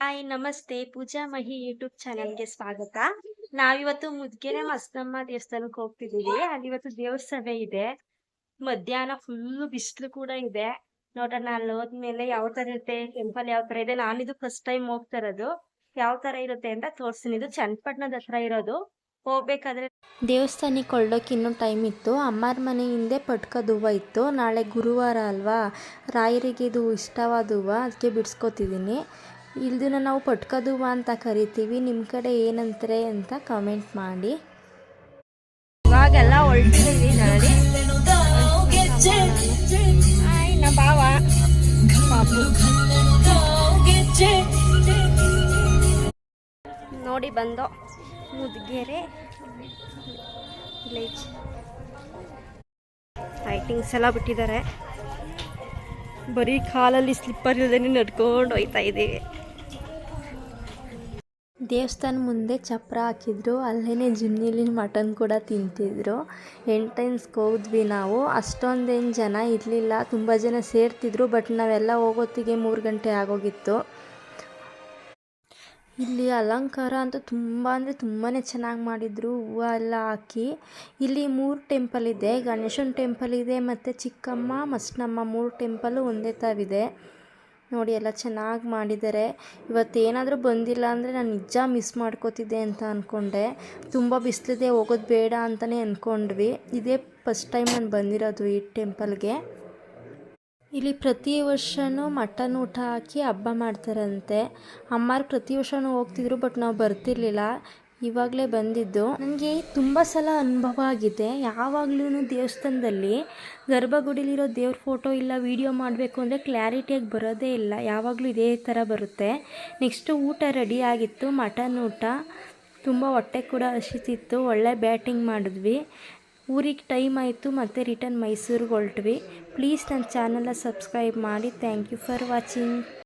Hi ನಮಸ್ತೆ. ಪೂಜಾ ಮಹಿ YouTube ಚಾನೆಲ್ಗೆ ಸ್ವಾಗತ. ನಾವಿವತ್ತು ಮುದ್ಗೆರೆ ಮಸ್ತಮ್ಮ ದೇವಸ್ಥಾನಕ್ಕೆ ಹೋಗ್ತಿದೀವಿ ಅಲ್ಲಿ ಇವತ್ತು ದೇವ್ರ ಸಭೆ ಇದೆ. ಮಧ್ಯಾಹ್ನ ಫುಲ್ ಬಿಸಿಲು ಕೂಡ ಇದೆ. ನೋಡೋಣ ಅಲ್ಲಿ ಹೋದ್ಮೇಲೆ ಯಾವ ತರ ಇರುತ್ತೆ ಟೆಂಪಲ್ ಯಾವ ತರ ಇದೆ. ನಾನಿದು ಫಸ್ಟ್ ಟೈಮ್ ಹೋಗ್ತಾ ಇರೋದು. ಯಾವ ತರ ಇರುತ್ತೆ ಅಂತ ತೋರ್ಸ್ತೀನಿ. ಇದು ಚನ್ನಪಟ್ಟಣದ ಹತ್ರ ಇರೋದು. ಹೋಗ್ಬೇಕಾದ್ರೆ ದೇವಸ್ಥಾನಕ್ಕೆ ಹೊರಡೋಕೆ ಇನ್ನೂ ಟೈಮ್ ಇತ್ತು. ಅಮ್ಮರ ಮನೆ ಹಿಂದೆ ಪಟ್ಕದ ಹೂವು ಇತ್ತು. ನಾಳೆ ಗುರುವಾರ ಅಲ್ವಾ? ರಾಯರಿಗೆ ಇದು ಇಷ್ಟವಾದ ಹೂವು ಅದಕ್ಕೆ ಬಿಡಿಸ್ಕೊತಿದ್ದೀನಿ. ಇದನ್ನ ನಾವು ಪಟ್ಕದುವ ಅಂತ ಕರಿತೀವಿ ನಿಮ್ಮ ಕಡೆ ಏನಂತಾರೆ ಅಂತ ಕಮೆಂಟ್ ಮಾಡಿ. ಇವಾಗೆಲ್ಲ ನೋಡಿ ನಮ್ಮ ನೋಡಿ ಬಂದು ಮುದ್ಗೆರೆ. ವಿಲೇಜ್ ಲೈಟಿಂಗ್ಸ್ ಎಲ್ಲ ಬಿಟ್ಟಿದ್ದಾರೆ. ಬರೀ ಕಾಲಲ್ಲಿ ಸ್ಲಿಪ್ಪರ್ ಇಲ್ಲದೇ ನಡ್ಕೊಂಡು ಹೋಯ್ತಾ ಇದ್ದೀವಿ. ದೇವಸ್ಥಾನ ಮುಂದೆ ಚಪ್ರ ಹಾಕಿದ್ರು ಅಲ್ಲೇ ಜಿನ್ನಿಲಿ ಮಟನ್ ಕೂಡ ತಿಂತಿದ್ರು. ಎಂಟ್ರೆನ್ಸ್ಗೆ ಹೋದ್ವಿ ನಾವು. ಅಷ್ಟೊಂದೇನು ಜನ ಇರಲಿಲ್ಲ. ತುಂಬ ಜನ ಸೇರ್ತಿದ್ರು ಬಟ್ ನಾವೆಲ್ಲ ಹೋಗೋತ್ತಿಗೆ ಮೂರು ಗಂಟೆ ಆಗೋಗಿತ್ತು. ಇಲ್ಲಿ ಅಲಂಕಾರ ಅಂತೂ ತುಂಬ ಅಂದರೆ ತುಂಬಾ ಚೆನ್ನಾಗಿ ಮಾಡಿದರು. ಹೂವು ಎಲ್ಲ ಹಾಕಿ. ಇಲ್ಲಿ ಮೂರು ಟೆಂಪಲ್ ಇದೆ. ಗಣೇಶನ ಟೆಂಪಲ್ ಇದೆ ಮತ್ತು ಚಿಕ್ಕಮ್ಮ, ಮಸ್ನಮ್ಮ ಮೂರು ಟೆಂಪಲ್ಲು ಒಂದೇ ತಾವಿದೆ. ನೋಡಿ ಎಲ್ಲ ಚೆನ್ನಾಗಿ ಮಾಡಿದ್ದಾರೆ. ಇವತ್ತೇನಾದರೂ ಬಂದಿಲ್ಲ ಅಂದರೆ ನಾನು ನಿಜ ಮಿಸ್ ಮಾಡ್ಕೋತಿದ್ದೆ ಅಂತ ಅಂದ್ಕೊಂಡೆ ತುಂಬ ಬಿಸಿಲಿದೆ, ಹೋಗೋದು ಬೇಡ ಅಂತಲೇ ಅಂದ್ಕೊಂಡ್ವಿ ಇದೇ ಫಸ್ಟ್ ಟೈಮ್ ನಾನು ಬಂದಿರೋದು ಈ ಟೆಂಪಲ್ಗೆ ಇಲ್ಲಿ ಪ್ರತಿ ವರ್ಷವೂ ಮಟನ್ ಊಟ ಹಾಕಿ ಹಬ್ಬ ಮಾಡ್ತಾರಂತೆ. ಅಮ್ಮಾರು ಪ್ರತಿ ವರ್ಷವೂ ಹೋಗ್ತಿದ್ರು ಬಟ್ ನಾವು ಬರ್ತಿರ್ಲಿಲ್ಲ. ಇವಾಗಲೇ ಬಂದಿದ್ದು. ನನಗೆ ತುಂಬ ಸಲ ಅನುಭವ ಆಗಿದೆ. ಯಾವಾಗ್ಲೂ ದೇವಸ್ಥಾನದಲ್ಲಿ ಗರ್ಭಗುಡಿಲಿರೋ ದೇವ್ರ ಫೋಟೋ ಇಲ್ಲ ವೀಡಿಯೋ ಮಾಡಬೇಕು ಅಂದರೆ ಕ್ಲಾರಿಟಿಯಾಗಿ ಬರೋದೇ ಇಲ್ಲ. ಯಾವಾಗಲೂ ಇದೇ ಥರ ಬರುತ್ತೆ. ನೆಕ್ಸ್ಟು ಊಟ ರೆಡಿ ಆಗಿತ್ತು. ಮಟನ್ ಊಟ. ತುಂಬ ಹೊಟ್ಟೆ ಕೂಡ ಹಸಿತಿತ್ತು. ಒಳ್ಳೆ ಬ್ಯಾಟಿಂಗ್ ಮಾಡಿದ್ವಿ. ಊರಿಗೆ ಟೈಮ್ ಆಯಿತು. ಮತ್ತು ರಿಟರ್ನ್ ಮೈಸೂರಿಗೆ ಹೊರಟ್ವಿ. ಪ್ಲೀಸ್ ನನ್ನ ಚಾನಲ್ನ ಸಬ್ಸ್ಕ್ರೈಬ್ ಮಾಡಿ. Thank you for watching.